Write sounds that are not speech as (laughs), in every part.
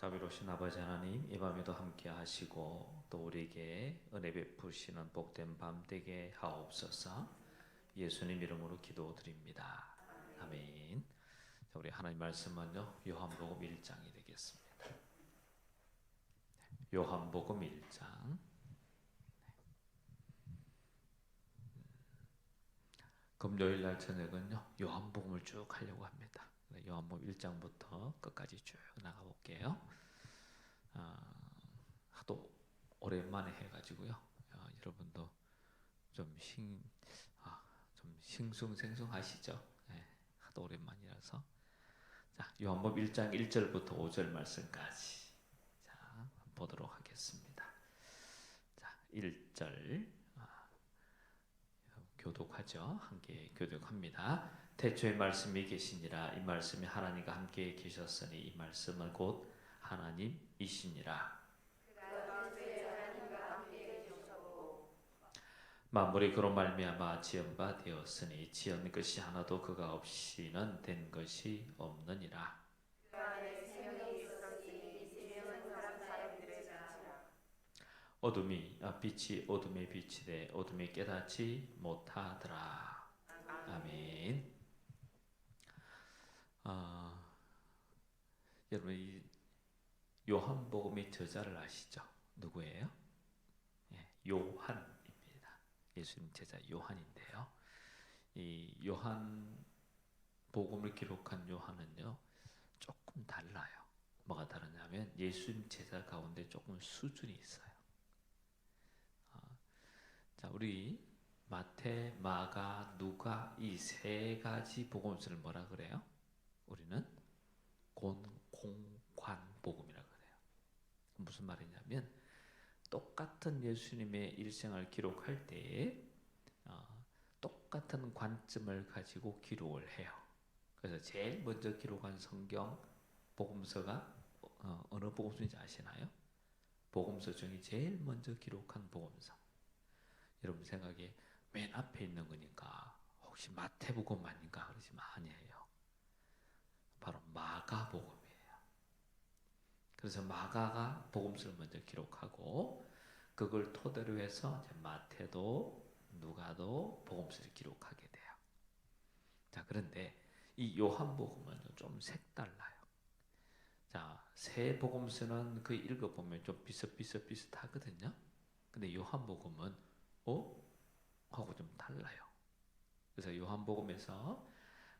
자비로우신 아버지 하나님 이 밤에도 함께 하시고 또 우리에게 은혜 베푸시는 복된 밤 되게 하옵소서. 예수님 이름으로 기도드립니다. 아멘. 자, 우리 하나님 말씀은요. 요한복음 1장이 되겠습니다. 요한복음 1장. 금요일 날 저녁은요 요한복음을 쭉 하려고 합니다. 네, 요한복음 1장부터 끝까지 쭉 나가 볼게요. 아, 하도 오랜만에 해가지고요. 아, 여러분도 좀 싱, 아, 좀 싱숭생숭하시죠? 네, 하도 오랜만이라서. 자, 요한복음 1장 1절부터 5절 말씀까지 자 보도록 하겠습니다. 자, 1절. 교독하죠. 함께 교독합니다. 태초에 말씀이 계시니라 이 말씀이 하나님과 함께 계셨으니 이 말씀은 곧 하나님이시니라. 만물이 그로 말미암아 지은 바 되었으니 지은 것이 하나도 그가 없이는 된 것이 없느니라. 어둠이 아, 빛이 어둠에 돼 어둠이 깨닫지 못하더라. 아멘. 아, 여러분 이 요한복음의 저자를 아시죠? 누구예요? 예, 요한입니다. 예수님 제자 요한인데요. 이 요한 복음을 기록한 요한은요 조금 달라요. 뭐가 다르냐면 예수님 제자 가운데 조금 수준이 있어요. 자, 우리 마태, 마가, 누가 이 세 가지 복음서를 뭐라 그래요? 우리는 곤, 공관 복음이라 그래요. 무슨 말이냐면 똑같은 예수님의 일생을 기록할 때 어, 똑같은 관점을 가지고 기록을 해요. 그래서 제일 먼저 기록한 성경 복음서가 어, 어느 복음서인지 아시나요? 복음서 중에 제일 먼저 기록한 복음서. 여러분 생각에 맨 앞에 있는 거니까 혹시 마태복음 아닌가 그러지만 아니에요. 바로 마가복음이에요. 그래서 마가가 복음서를 먼저 기록하고 그걸 토대로 해서 마태도 누가도 복음서를 기록하게 돼요. 자 그런데 이 요한복음은 좀 색달라요. 자, 세 복음서는 그 읽어보면 좀 비슷비슷 비슷하거든요. 근데 요한복음은 어? 하고 좀 달라요. 그래서 요한복음에서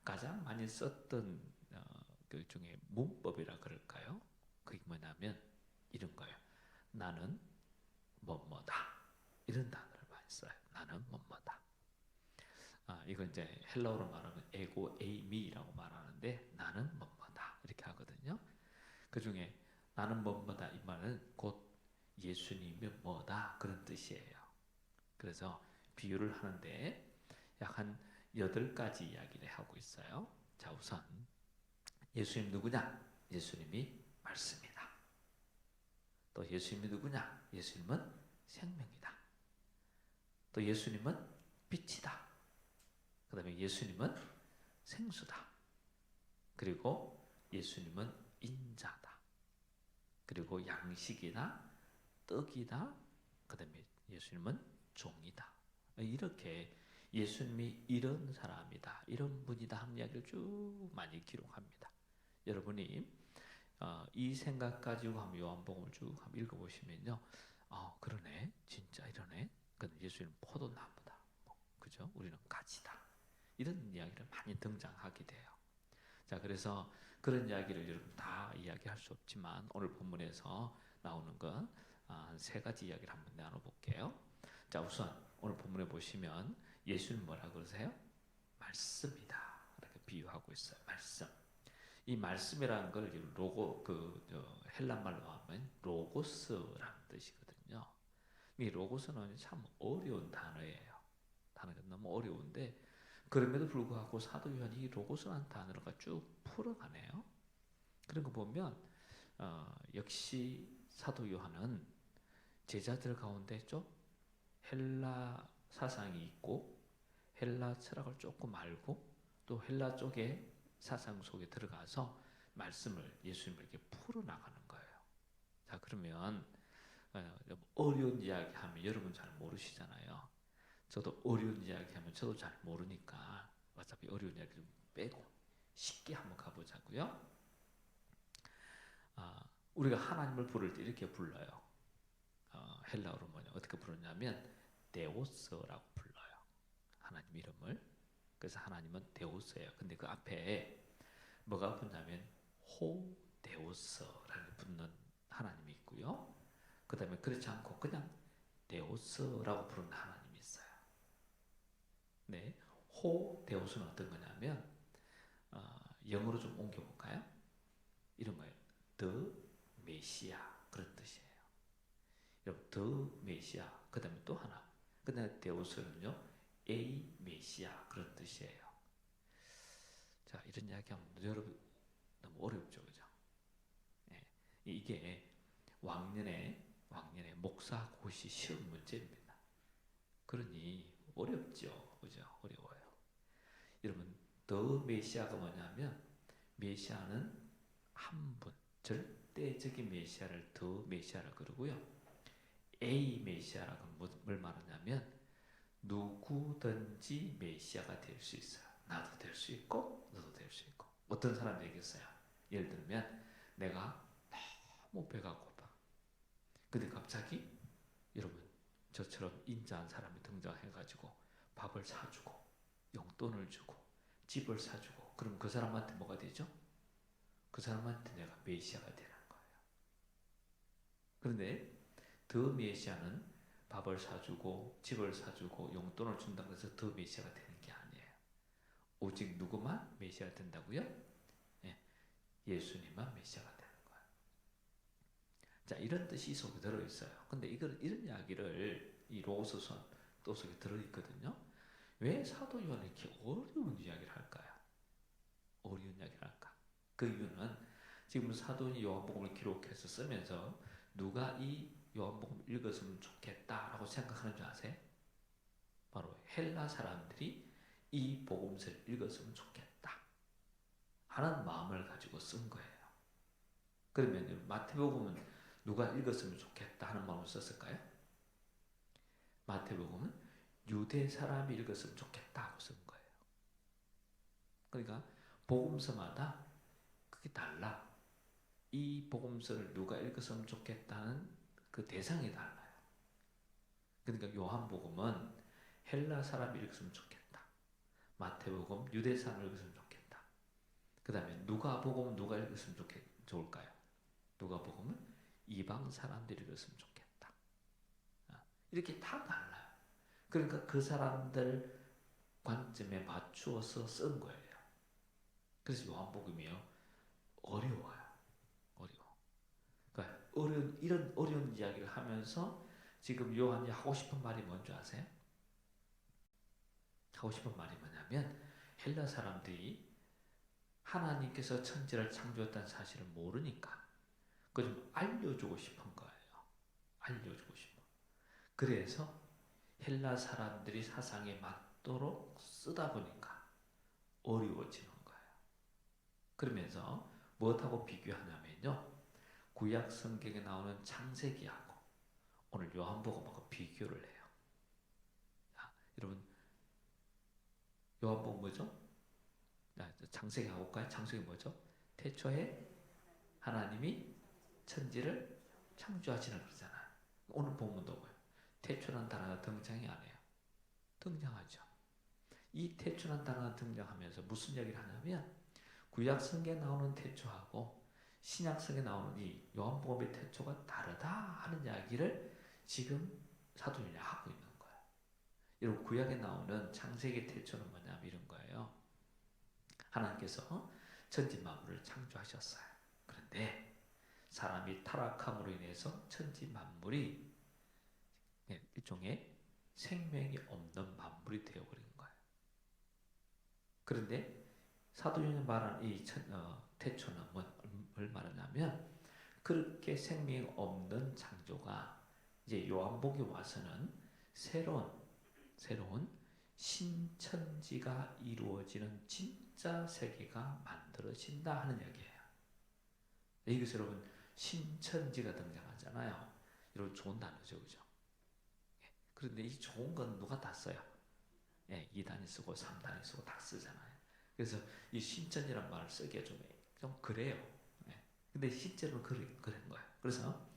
가장 많이 썼던 어, 그 중에 문법이라 그럴까요? 그게 뭐냐면 이런 거예요. 나는 뭐뭐다 이런 단어를 많이 써요. 나는 뭐뭐다. 아, 이건 이제 헬라어로 말하면 에고 에이미라고 말하는데 나는 뭐뭐다 이렇게 하거든요. 그 중에 나는 뭐뭐다 이 말은 곧 예수님이 뭐다 그런 뜻이에요. 그래서 비유를 하는데 약한 여덟 가지 이야기를 하고 있어요. 자, 우선 예수님 누구냐? 예수님이 말씀이다. 또 예수님이 누구냐? 예수님은 생명이다. 또 예수님은 빛이다. 그 다음에 예수님은 생수다. 그리고 예수님은 인자다. 그리고 양식이다. 떡이다. 그 다음에 예수님은 종이다. 이렇게 예수님이 이런 사람이다, 이런 분이다 하는 이야기를 쭉 많이 기록합니다. 여러분이 어, 이 생각 가지고 한번 요한복음을 쭉 한번 읽어보시면요, 어, 그러네, 진짜 이러네. 그 예수님 포도나무다, 뭐, 그죠? 우리는 가지다. 이런 이야기를 많이 등장하게 돼요. 자, 그래서 그런 이야기를 여러분 다 이야기할 수 없지만 오늘 본문에서 나오는 건세 아, 가지 이야기를 한번 나눠볼게요. 자, 우선 오늘 본문에 보시면 예수는 뭐라 그러세요? 말씀이다. 이렇게 비유하고 있어요. 말씀. 이 말씀이라는 걸 로고 그 헬라 말로 하면 로고스라는 뜻이거든요. 이 로고스는 참 어려운 단어예요. 단어가 너무 어려운데 그럼에도 불구하고 사도 요한이 이 로고스라는 단어를 쭉 풀어가네요. 그런 거 보면 어, 역시 사도 요한은 제자들 가운데 좀 헬라 사상이 있고 헬라 철학을 조금 알고 또 헬라 쪽의 사상 속에 들어가서 말씀을 예수님을 이렇게 풀어 나가는 거예요. 자 그러면 어, 어려운 이야기 하면 여러분 잘 모르시잖아요. 저도 어려운 이야기 하면 저도 잘 모르니까 어차피 어려운 이야기 좀 빼고 쉽게 한번 가보자고요. 아, 우리가 하나님을 부를 때 이렇게 불러요. 어, 헬라어로 뭐냐 어떻게 부르냐면 데오스라고 불러요. 하나님 이름을. 그래서 하나님은 데오스예요. 근데 그 앞에 뭐가 붙냐면 호 데오스라는 붙는 하나님이 있고요. 그 다음에 그렇지 않고 그냥 데오스라고 부르는 하나님이 있어요. 네, 호 데오스는 어떤 거냐면 어, 영어로 좀 옮겨볼까요? 이런 거예요. The 메시아 그런 뜻이에요. 여러분 The 메시아 그 다음에 또 하나 그 데오스는요 A 메시아 그런 뜻이에요. 자 이런 이야기하면 여러분 너무 어렵죠, 그죠? 예, 이게 왕년에 왕년에 목사 고시 시험 문제입니다. 그러니 어렵죠, 그죠? 어려워요. 여러분 더 메시아가 뭐냐면 메시아는 한 분, 절대적인 메시아를 더 메시아라 그러고요. A 메시아라고 뭘 말하냐면 누구든지 메시아가 될 수 있어요. 나도 될 수 있고 너도 될 수 있고 어떤 사람 되겠어요? 예를 들면 내가 너무 배가 고파. 근데 갑자기 여러분 저처럼 인자한 사람이 등장해가지고 밥을 사주고 용돈을 주고 집을 사주고 그럼 그 사람한테 뭐가 되죠? 그 사람한테 내가 메시아가 되는 거예요. 그런데 더 메시아는 밥을 사주고 집을 사주고 용돈을 준다고 해서 더 메시아가 되는 게 아니에요. 오직 누구만 메시아가 된다고요? 예, 예수님만 메시아가 되는 거예요. 자 이런 뜻이 속에 들어 있어요. 근데 이걸 이런 이야기를 이 로고서선 또 속에 들어 있거든요. 왜 사도 요한이 이렇게 어려운 이야기를 할까요? 어려운 이야기를 할까? 그 이유는 지금 사도 요한복음을 기록해서 쓰면서 누가 이 요한복음 읽었으면 좋겠다라고 생각하는 줄 아세요? 바로 헬라 사람들이 이 복음서를 읽었으면 좋겠다 하는 마음을 가지고 쓴 거예요. 그러면 마태복음은 누가 읽었으면 좋겠다 하는 마음을 썼을까요? 마태복음은 유대 사람이 읽었으면 좋겠다고 쓴 거예요. 그러니까 복음서마다 그게 달라. 이 복음서를 누가 읽었으면 좋겠다는 그 대상이 달라요. 그러니까 요한복음은 헬라 사람이 읽었으면 좋겠다. 마태복음 유대 사람이 읽었으면 좋겠다. 그 다음에 누가복음 누가 읽었으면 좋겠, 좋을까요? 누가복음은 이방 사람들이 읽었으면 좋겠다. 아, 이렇게 다 달라요. 그러니까 그 사람들 관점에 맞추어서 쓴 거예요. 그래서 요한복음이요 어려워요. 어려운 이런 어려운 이야기를 하면서 지금 요한이 하고 싶은 말이 뭔지 아세요? 하고 싶은 말이 뭐냐면 헬라 사람들이 하나님께서 천지를 창조했다는 사실을 모르니까 그좀 알려주고 싶은 거예요. 알려주고 싶어. 그래서 헬라 사람들이 사상에 맞도록 쓰다 보니까 어려워지는 거예요. 그러면서 무엇하고 비교하냐면요. 구약 성경에 나오는 창세기하고 오늘 요한복음하고 비교를 해요. 자, 여러분 요한복음 뭐죠? 창세기 가볼까요? 창세기 뭐죠? 태초에 하나님이 천지를 창조하시는 그러잖아요. 오늘 본문도 뭐예요? 태초란 단어가 등장이 안 해요. 등장하죠. 이 태초란 단어가 등장하면서 무슨 얘기를 하냐면 구약 성경에 나오는 태초하고 신약 성경에 나오는 이 요한복음의 태초가 다르다 하는 이야기를 지금 사도연이 하고 있는 거예요. 여러분 구약에 나오는 창세기 태초는 뭐냐면 이런 거예요. 하나님께서 천지 만물을 창조하셨어요. 그런데 사람이 타락함으로 인해서 천지 만물이 일종의 생명이 없는 만물이 되어버린 거예요. 그런데 사도행이 말하는 이 천, 어, 태초는 뭘 말하냐면 그렇게 생명이 없는 창조가 이제 요한복에 와서는 새로운 새로운 신천지가 이루어지는 진짜 세계가 만들어진다 하는 얘기예요. 이것을 여러분 신천지가 등장하잖아요. 이런 좋은 단어죠, 그죠? 예. 그런데 이 좋은 건 누가 다 써요? 예, 2단이 쓰고 3단이 쓰고 다 쓰잖아요. 그래서 이 신천지란 말을 쓰기가 좀, 좀 그래요. 예. 근데 실제로 그런, 그런 거예요. 그래서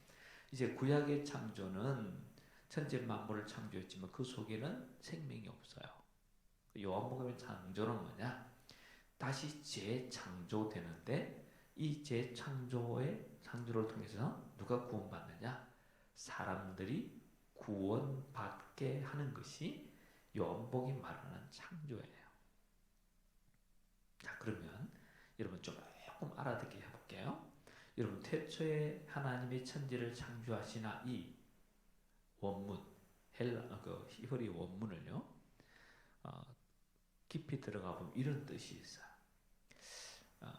이제 구약의 창조는 천지 만물을 창조했지만 그 속에는 생명이 없어요. 요한복음의 창조는 뭐냐? 다시 재창조되는데 이 재창조의 창조를 통해서 누가 구원받느냐? 사람들이 구원받게 하는 것이 요한복음이 말하는 창조예요. 자, 그러면 여러분 조금 알아듣게 해볼게요. 여러분 태초에 하나님이 천지를 창조하시나 이 원문 헬라 그 히브리 원문을요 어, 깊이 들어가 보면 이런 뜻이 있어요. 어,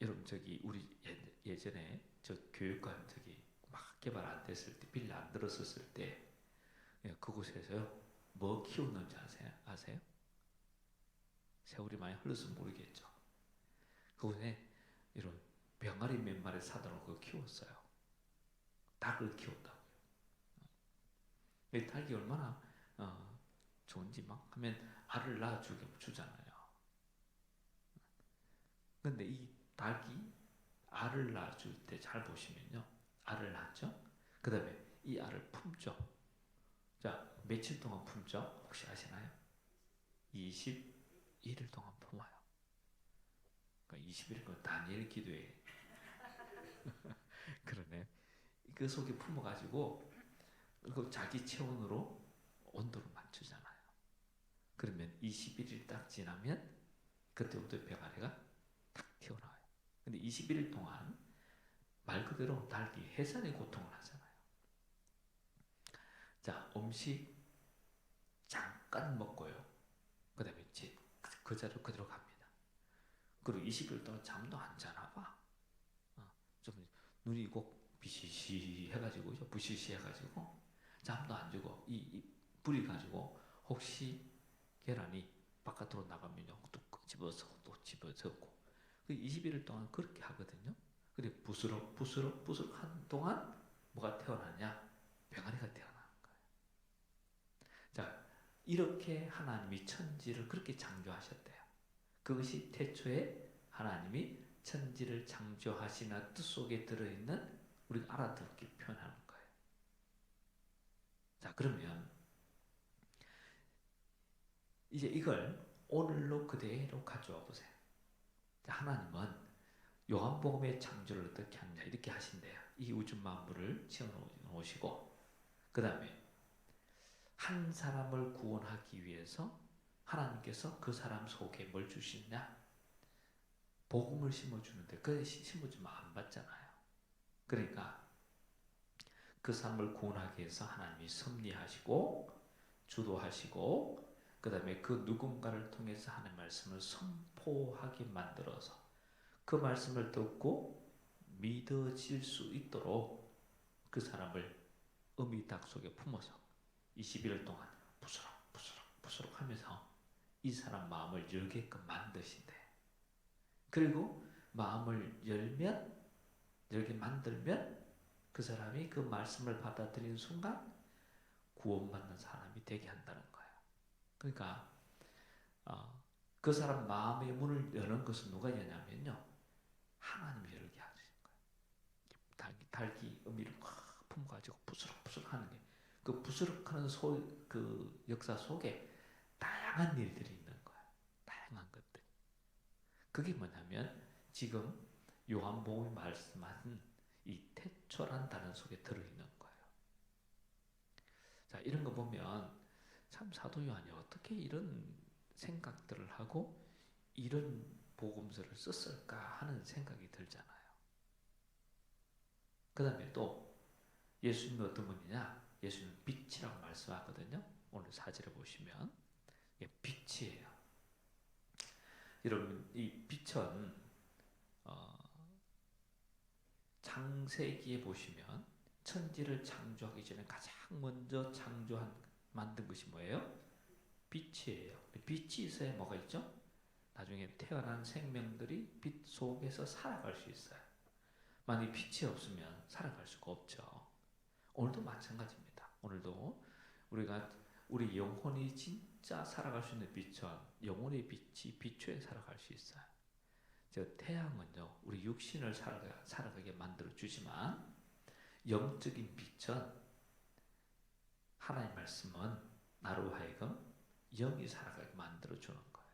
여러분 저기 우리 예, 전에 저 교육관 저기 막 개발 안 됐을 때 빌라 안 들었었을 때 예, 그곳에서 뭐 키우는지 아세요? 아세요? 세월이 많이 흘러서 모르겠죠. 그곳에 이런 병아리 몇 마리 사다 놓고 키웠어요. 닭을 키웠다고요. 이 닭이 얼마나 어, 좋은지 막 하면 알을 낳아 주잖아요. 근데 이 닭이 알을 낳아 줄 때 잘 보시면요. 알을 낳죠? 그 다음에 이 알을 품죠. 자, 며칠 동안 품죠? 혹시 아시나요? 21일 동안 품어요. 그러니까 21일 건 다니엘 기도에 (laughs) 그러네. 그 속에 품어가지고 그 자기 체온으로 온도를 맞추잖아요. 그러면 21일 딱 지나면 그때부터 병아리가 탁 튀어나와요. 근데 21일 동안 말 그대로 닭이 해산의 고통을 하잖아요. 자, 음식 잠깐 먹고요. 그 다음에 그 자리로 그대로 갑니다. 그리고 20일 동안 잠도 안 자나 봐. 어, 좀 눈이 꼭 비시시 해가지고, 부시시 해가지고, 잠도 안 주고, 이, 이 불이 가지고, 혹시 계란이 바깥으로 나가면요, 또 집어서 또 집어서고, 그 21일 동안 그렇게 하거든요. 근데 부스럭, 부스럭, 부스럭 한 동안 뭐가 태어나냐? 병아리가 태어나는 거예요. 자, 이렇게 하나님이 천지를 그렇게 창조하셨대요. 그것이 태초에 하나님이 천지를 창조하시나 뜻 속에 들어있는 우리가 알아듣기 표현하는 거예요. 자, 그러면 이제 이걸 오늘로 그대로 가져와 보세요. 하나님은 요한복음의 창조를 어떻게 하느냐 이렇게 하신대요. 이 우주 만물을 지어 놓으시고 그 다음에 한 사람을 구원하기 위해서 하나님께서 그 사람 속에 뭘 주시냐? 복음을 심어주는데 그 심어주면 안 받잖아요. 그러니까 그 사람을 구원하기 위해서 하나님이 섭리하시고 주도하시고 그 다음에 그 누군가를 통해서 하는 말씀을 선포하게 만들어서 그 말씀을 듣고 믿어질 수 있도록 그 사람을 어미닭 속에 품어서 21일 동안 부스럭 부스럭 부스럭 하면서 이 사람 마음을 열게끔 만드신대. 그리고 마음을 열면 열게 만들면 그 사람이 그 말씀을 받아들이는 순간 구원받는 사람이 되게 한다는 거예요. 그러니까 어, 그 사람 마음의 문을 여는 것은 누가 여냐면요. 하나님이 열게 하시는 거예요. 닭이, 닭이 의미를 확 품어가지고 부스럭부스럭 하는 게, 그 부스럭하는 소, 그 역사 속에 다양한 일들이 있는 거예요. 다양한 것들. 그게 뭐냐면, 지금 요한복음이 말씀한 이 태초란 단어 속에 들어있는 거예요. 자, 이런 거 보면 참 사도 요한이 어떻게 이런 생각들을 하고 이런 복음서를 썼을까 하는 생각이 들잖아요. 그 다음에 또 예수님이 어떤 분이냐? 예수님은 빛이라고 말씀하거든요. 오늘 사절에 보시면 빛이에요. 여러분 이 빛은 어, 창세기에 보시면 천지를 창조하기 전에 가장 먼저 창조한 만든 것이 뭐예요? 빛이에요. 빛이 있어야 뭐가 있죠? 나중에 태어난 생명들이 빛 속에서 살아갈 수 있어요. 만약 빛이 없으면 살아갈 수가 없죠. 오늘도 마찬가지입니다. 오늘도 우리가 우리 영혼이 진짜 살아갈 수 있는 빛은 영혼의 빛이 비추에 살아갈 수 있어요. 저 태양은요 우리 육신을 살아가, 살아가게 만들어 주지만 영적인 빛은 하나님 말씀은 나로 하여금 영이 살아가게 만들어 주는 거예요.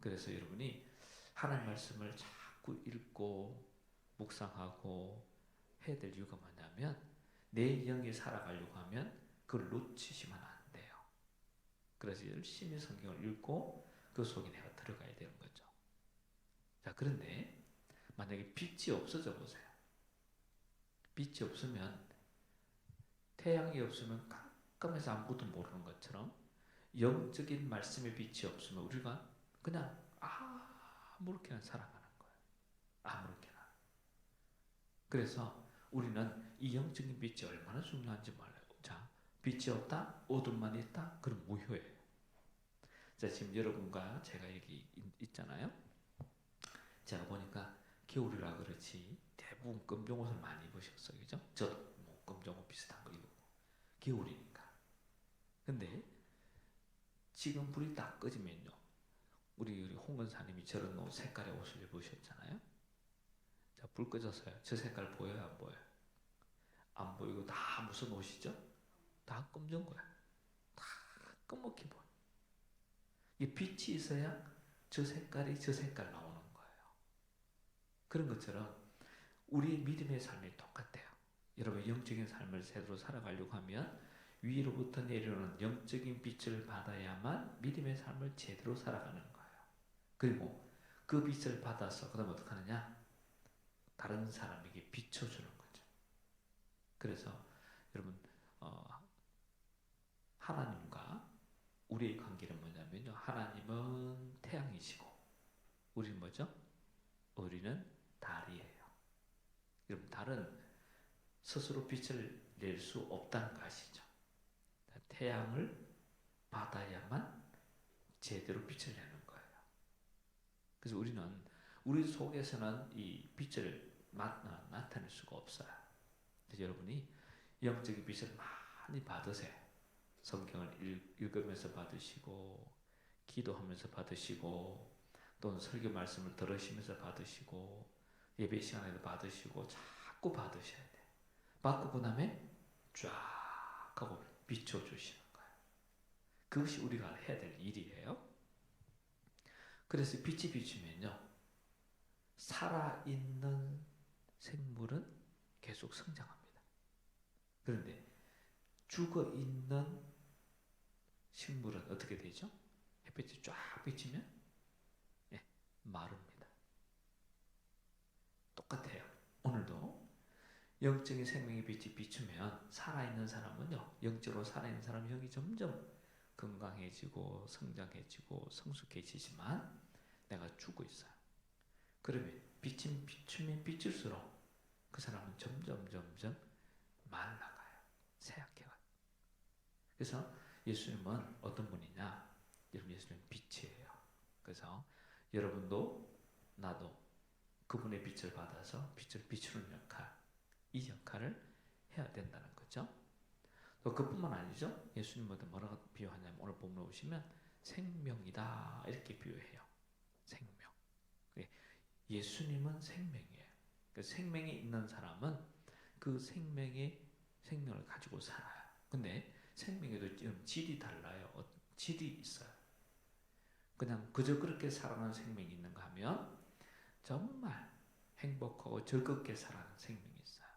그래서 여러분이 하나님 말씀을 자꾸 읽고 묵상하고 해야 될 이유가 뭐냐면 내 영이 살아가려고 하면 그걸 놓치시면 안. 그래서 열심히 성경을 읽고 그 속에 내가 들어가야 되는 거죠. 자, 그런데 만약에 빛이 없어져 보세요. 빛이 없으면 태양이 없으면 깜깜해서 아무것도 모르는 것처럼 영적인 말씀의 빛이 없으면 우리가 그냥 아무렇게나 살아가는 거예요. 아무렇게나. 그래서 우리는 이 영적인 빛이 얼마나 중요한지. 자, 빛이 없다, 어둠만 있다, 그럼 무효예요. 자, 지금 여러분과 제가 여기 있- 있잖아요. 제가 보니까 겨울이라 그렇지 대부분 검정 옷을 많이 입으셨어요, 그죠? 저뭐 검정 옷 비슷한 거 입고 겨울이니까. 근데 지금 불이 딱 꺼지면요, 우리 우리 홍건사님이 저런 옷 색깔의 옷을 입으셨잖아요. 자, 불 꺼졌어요. 저 색깔 보여요, 안 보여요? 안 보이고 다 무슨 옷이죠? 다 검정 거야. 다 검게 보여. 이 빛이 있어야 저 색깔이 저 색깔 나오는 거예요. 그런 것처럼 우리의 믿음의 삶이 똑같아요. 여러분 영적인 삶을 제대로 살아가려고 하면 위로부터 내려오는 영적인 빛을 받아야만 믿음의 삶을 제대로 살아가는 거예요. 그리고 그 빛을 받아서 그다음 어떻게 하느냐? 다른 사람에게 비춰주는 거죠. 그래서 여러분 어, 하나님과 우리의 관계는 뭐냐면요. 하나님은 태양이시고 우리는 뭐죠? 우리는 달이에요. 여러분 달은 스스로 빛을 낼 수 없다는 거 아시죠? 태양을 받아야만 제대로 빛을 내는 거예요. 그래서 우리는 우리 속에서는 이 빛을 마- 나- 나타낼 수가 없어요. 여러분이 영적인 빛을 많이 받으세요. 성경을 읽, 읽으면서 받으시고, 기도하면서 받으시고, 또는 설교 말씀을 들으시면서 받으시고, 예배 시간에도 받으시고, 자꾸 받으셔야 돼. 받고 그 다음에 쫙 하고 비춰주시는 거예요. 그것이 우리가 해야 될 일이에요. 그래서 빛이 비추면요. 살아있는 생물은 계속 성장합니다. 그런데 죽어 있는 식물은 어떻게 되죠? 햇빛이 쫙 비치면 예, 마릅니다. 똑같아요. 오늘도 영적인 생명의 빛이 비추면 살아있는 사람은요, 영적으로 살아있는 사람 영이 점점 건강해지고 성장해지고 성숙해지지만 내가 죽어 있어요. 그러면 빛이 비추면 비출수록 그 사람은 점점 점점 말라가요. 쇠약해가요. 그래서 예수님은 어떤 분이냐? 여러분 예수님은 빛이에요. 그래서 여러분도 나도 그분의 빛을 받아서 빛을 비추는 역할, 이 역할을 해야 된다는 거죠. 또 그뿐만 아니죠. 예수님은 뭐라고 비유하냐면 오늘 본문 보시면 생명이다 이렇게 비유해요. 생명. 예, 예수님은 생명이에요. 그 생명이 있는 사람은 그 생명의 생명을 가지고 살아요. 근데 생명에도 지금 질이 달라요. 어, 질이 있어요. 그냥 그저 그렇게 살아가는 생명이 있는가 하면 정말 행복하고 즐겁게 살아가는 생명이 있어요.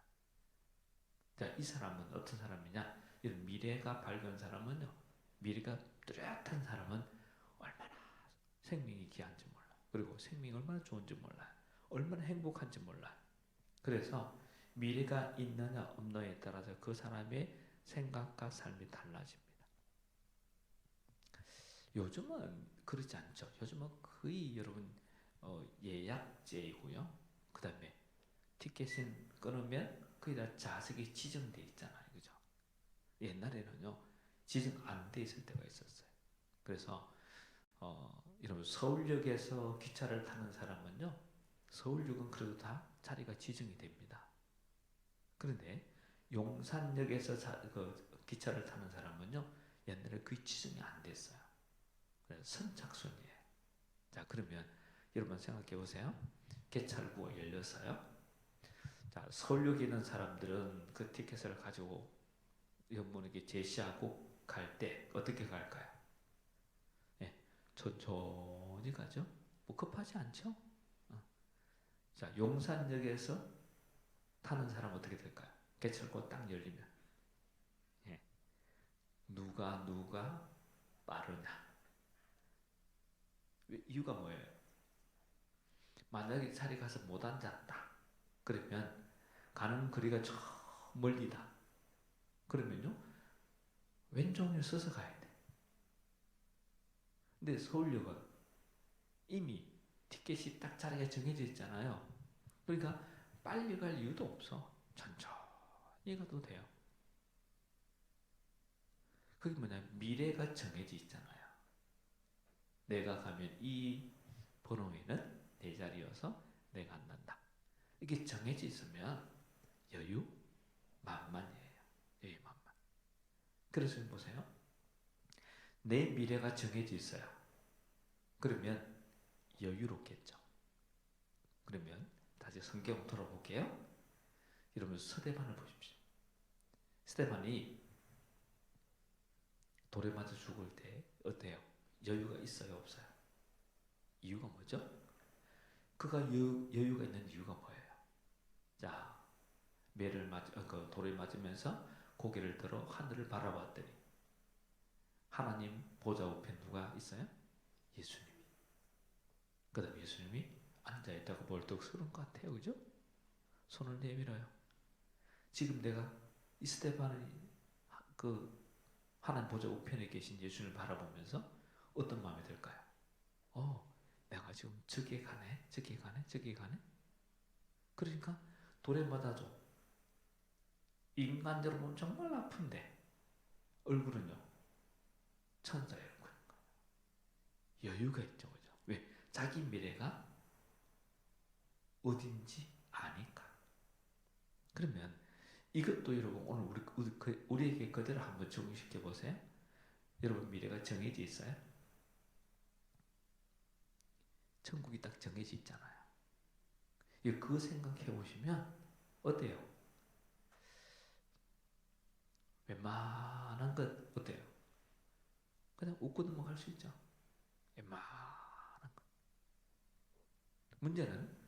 자, 이 사람은 어떤 사람이냐? 이런 미래가 밝은 사람은요. 미래가 뚜렷한 사람은 얼마나 생명이 귀한지 몰라. 그리고 생명이 얼마나 좋은지 몰라. 얼마나 행복한지 몰라. 그래서 미래가 있느냐 없느냐에 따라서 그 사람의 생각과 삶이 달라집니다. 요즘은 그렇지 않죠. 요즘은 거의 여러분 어, 예약제이고요. 그 다음에 티켓은 끊으면 거의 다 좌석이 지정돼 있잖아요. 그죠? 옛날에는요, 지정 안 돼 있을 때가 있었어요. 그래서, 어, 여러분, 서울역에서 기차를 타는 사람은요, 서울역은 그래도 다 자리가 지정이 됩니다. 그런데 용산역에서 자, 그 기차를 타는 사람은요 옛날에 그 지정이 안 됐어요. 선착순이에요. 자 그러면 여러분 생각해 보세요. 개찰구가 열렸어요. 자 서울역에 있는 사람들은 그 티켓을 가지고 연문에게 제시하고 갈 때 어떻게 갈까요? 예, 천천히 가죠. 뭐 급하지 않죠? 어. 자 용산역에서 타는 사람 어떻게 될까요? 개찰구 딱 열리면 예. 누가 누가 빠르냐? 왜, 이유가 뭐예요? 만약에 자리 가서 못 앉았다. 그러면 가는 거리가 저 멀리다. 그러면요 왼쪽에 서서 가야 돼. 근데 서울역은 이미 티켓이 딱 자리가 정해져 있잖아요. 그러니까 빨리 갈 이유도 없어. 가도 돼요. 그게 뭐냐 미래가 정해져 있잖아요. 내가 가면 이 번호에는 내 자리여서 내가 안 난다. 이게 정해져 있으면 여유 만만이에요. 여유 만만. 그래서 보세요. 내 미래가 정해져 있어요. 그러면 여유롭겠죠. 그러면 다시 성경 돌아볼게요. 여러분 스테반을 보십시오. 스테반이 돌에 맞아 죽을 때 어때요? 여유가 있어요, 없어요? 이유가 뭐죠? 그가 여유, 여유가 있는 이유가 뭐예요? 자, 매를 맞, 어, 그 돌에 맞으면서 고개를 들어 하늘을 바라봤더니 하나님 보좌 우편 누가 있어요? 예수님이. 그다음 예수님이 앉아 있다고 서는 것 같아요, 그죠? 손을 내밀어요. 지금 내가 이 스테반이 그 하나님 보좌 우편에 계신 예수님을 바라보면서 어떤 마음이 들까요? 어, 내가 지금 저기에 가네, 저기에 가네, 저기에 가네. 그러니까 돌에 맞아줘. 인간 여러분 정말 아픈데 얼굴은요 천사 얼굴. 여유가 있죠, 그죠? 왜? 자기 미래가 어딘지 아니까. 그러면 이것도 여러분 오늘 우리 그- 우리에게 그대로 한번 적용시켜 보세요. 여러분 미래가 정해져 있어요? 천국이 딱 정해져 있잖아요. 이 그거 생각해 보시면 어때요? 웬만한 것 어때요? 그냥 웃고 넘어갈 수 있죠. 웬만한 것. 문제는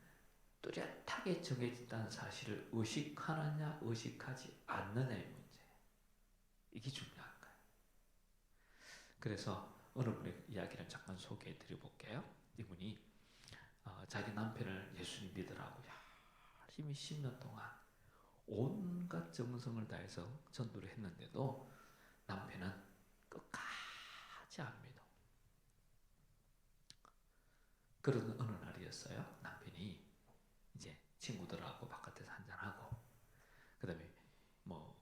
뚜렷하게 정해진다는 사실을 의식하느냐 의식하지 않느냐의 문제. 이게 중요한 거예요. 그래서 어느 분의 이야기를 잠깐 소개해 드려 볼게요. 이분이 어, 자기 남편을 예수님 믿으라고 열심히 10년 동안 온갖 정성을 다해서 전도를 했는데도 남편은 끝까지 안 믿어. 그런 어느 날이었어요. 친구들하고 바깥에서 한잔하고 그 다음에 뭐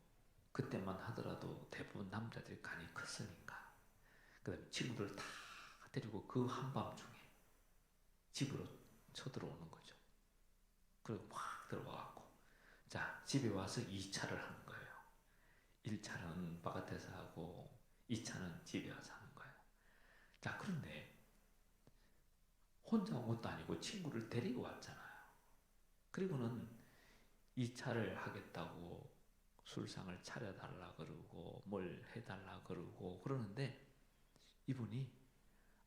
그때만 하더라도 대부분 남자들이 간이 컸으니까 그 다음에 친구들 다 데리고 그 한밤중에 집으로 쳐들어오는 거죠. 그리고 막 들어와갖고 자 집에 와서 2차를 하는 거예요. 1차는 바깥에서 하고 2차는 집에 와서 하는 거예요. 자 그런데 혼자 온 것도 아니고 친구를 데리고 왔잖아요. 그리고는 2차를 하겠다고 술상을 차려달라 그러고 뭘 해달라 그러고 그러는데 이분이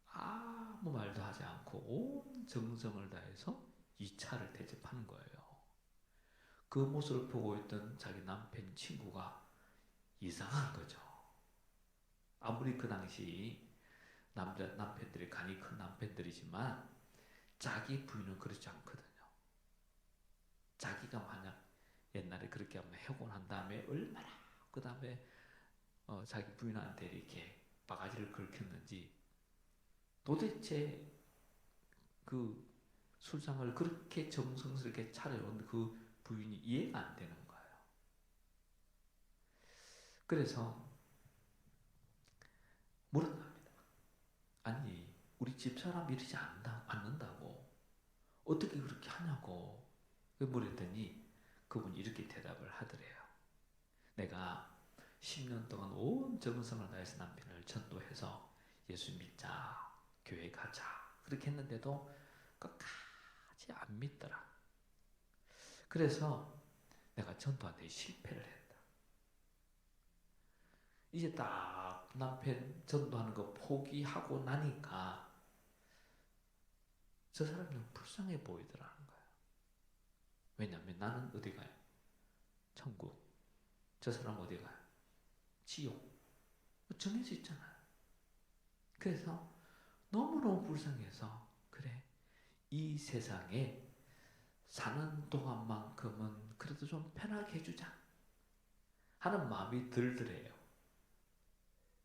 아무 말도 하지 않고 온 정성을 다해서 2차를 대접하는 거예요. 그 모습을 보고 있던 자기 남편 친구가 이상한 거죠. 아무리 그 당시 남자 남편들이 간이 큰 남편들이지만 자기 부인은 그렇지 않거든요. 자기가 만약 옛날에 그렇게 하면 해고 난 다음에 얼마나 그 다음에 어, 자기 부인한테 이렇게 바가지를 긁혔는지 도대체 그 술상을 그렇게 정성스럽게 차려온 그 부인이 이해가 안 되는 거예요. 그래서 물어납니다. 아니 우리 집사람 이러지 않는다고 어떻게 그렇게 하냐고 물었더니 그분이 이렇게 대답을 하더래요. 내가 10년 동안 온 정성을 다해서 남편을 전도해서 예수 믿자, 교회 가자 그렇게 했는데도 끝까지 안 믿더라. 그래서 내가 전도한테 실패를 했다. 이제 딱 남편 전도하는 거 포기하고 나니까 저 너무 불쌍해 보이더라는 거야. 왜냐면 나는 어디 가요? 천국. 저 사람 어디 가요? 지옥. 뭐 정해져 있잖아요. 그래서 너무너무 불쌍해서 그래 이 세상에 사는 동안만큼은 그래도 좀 편하게 해주자 하는 마음이 들더래요.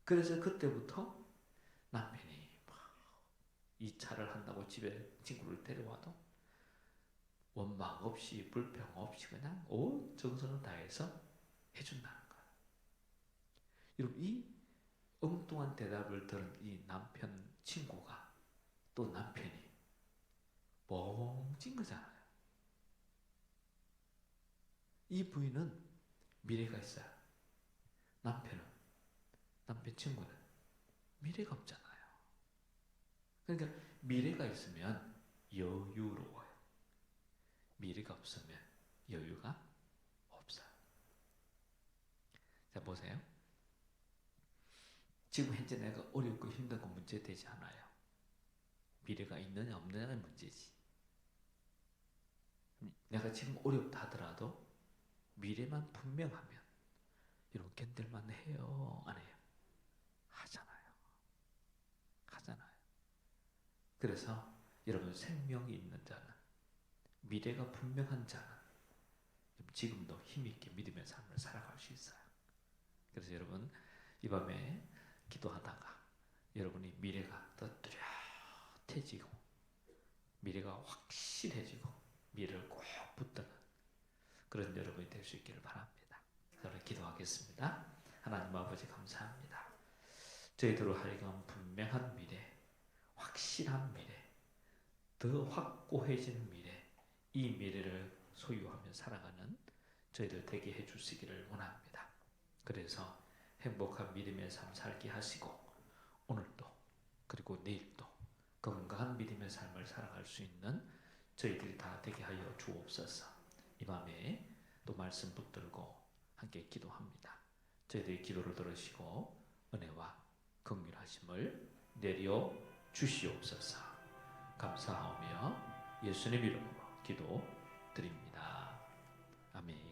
그래서 그때부터 남편이 이 차를 한다고 집에 친구를 데려와도 원망 없이 불평 없이 그냥 온 정성을 다해서 해준다는 거야. 여러분 이 엉뚱한 대답을 들은 이 남편 친구가 또 남편이 멍찐 거잖아요. 이 부인은 미래가 있어요. 남편은 남편 친구는 미래가 없잖아요. 그러니까 미래가 있으면 여유로워요. 미래가 없으면 여유가 없어요. 자 보세요. 지금 현재 내가 어렵고 힘든 건 문제 되지 않아요. 미래가 있느냐 없느냐의 문제지. 내가 지금 어렵다 하더라도 미래만 분명하면 여러분 견딜만 해요 안 해요? 하잖아요. 하잖아요. 그래서 여러분 생명이 있는 자는 미래가 분명한 자는 지금도 힘있게 믿음의 삶을 살아갈 수 있어요. 그래서 여러분 이 밤에 기도하다가 여러분이 미래가 더 뚜렷해지고 미래가 확실해지고 미래를 꼭 붙드는 그런 여러분이 될 수 있기를 바랍니다. 저는 기도하겠습니다. 하나님 아버지 감사합니다. 저희들로 하여금 분명한 미래, 확실한 미래, 더 확고해진 미래, 이 미래를 소유하며 살아가는 저희들 되게 해주시기를 원합니다. 그래서 행복한 믿음의 삶 살게 하시고 오늘도 그리고 내일도 건강한 믿음의 삶을 살아갈 수 있는 저희들이 다 되게 하여 주옵소서. 이 밤에 또 말씀 붙들고 함께 기도합니다. 저희들의 기도를 들으시고 은혜와 긍휼하심을 내려 주시옵소서. 감사하며 예수님 이름으로 기도 드립니다. 아멘.